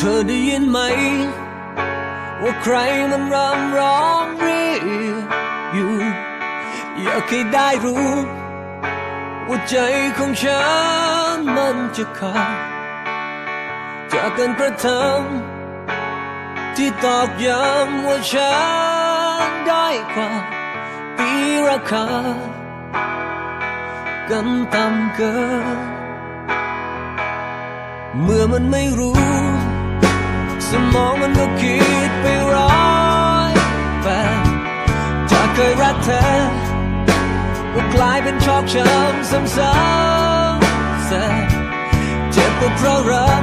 ธอได้ยินไหม ว่าใครมันรำร้องเรียกอยู่ อยากให้ได้รู้ว่าใจของฉันมันจะขาดจากการกระทำที่ตอกย้ำว่าฉันได้อยกว่าตีราคากันต่ำเกินเมื่อมันไม่รู้ สมองมันก็คิดไปร้อยแปดจากเคยรักเธอก็กลายเป็นชอกช้ำซ้ำๆแสบเจ็บก็เพราะรัก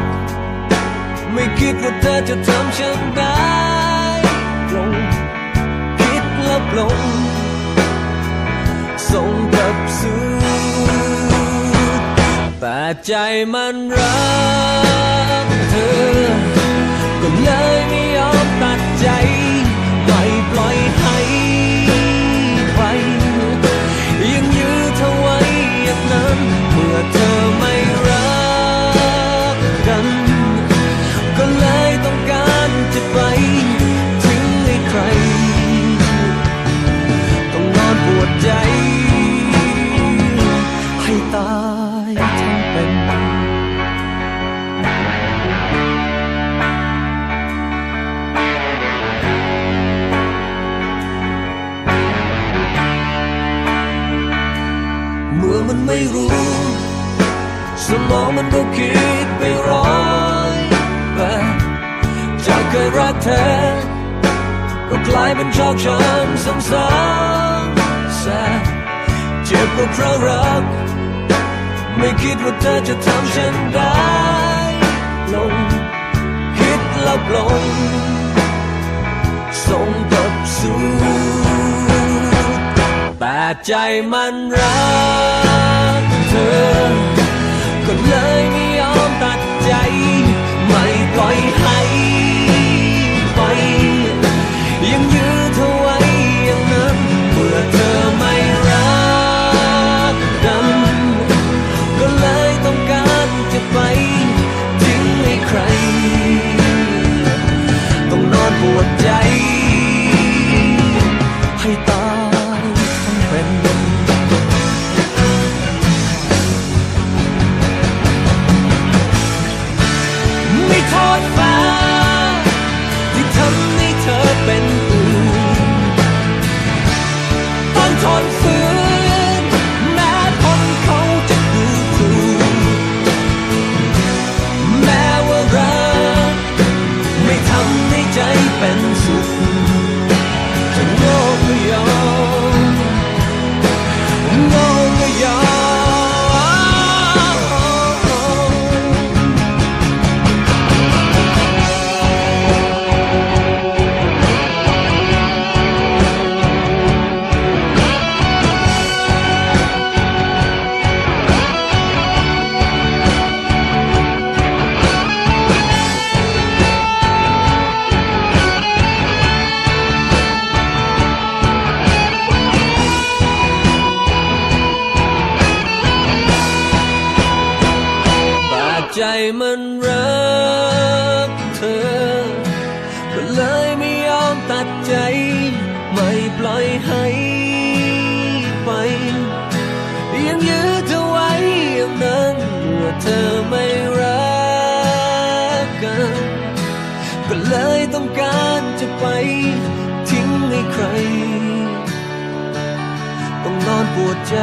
ไม่คิดว่าเธอจะทำฉันได้ลงคิดแล้วปลงส่งกลับสู่แต่ใจมันรัก ธอมันไม่รู้สมองมันก็คิดไปร้อยแบบจากเคยรักเธอก็กลายเป็นชอกช้ำซ้ำๆแสบเจ็บก็เพราะรัก ไม่คิดว่าเธอจะทำฉันได้ลง คิดแล้วลงส่งกลั ใจมันรักเธอ ก็เลยไม่ยอมตัดใจ เธอไม่รักกัน ก็เลยต้องการจะไปทิ้งให้ใคร ต้องนอนปวดใจ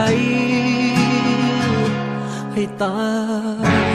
ให้ตาย